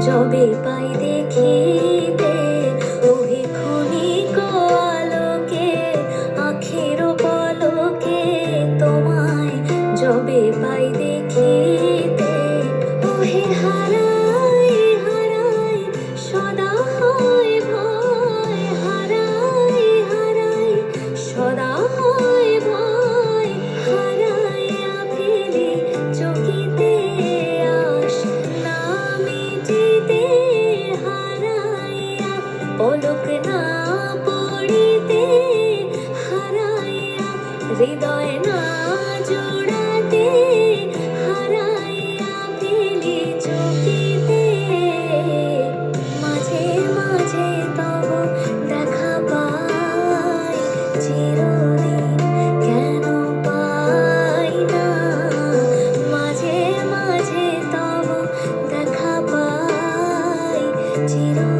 যবে পাই দেখে হৃদয় না জোড়াতে, হারাইয়া ফেলে চোখেতে মাঝে মাঝে তব দেখা পাই, চিরদিন কেন পাই না। মাঝে মাঝে তব দেখা পাই, চিরদিন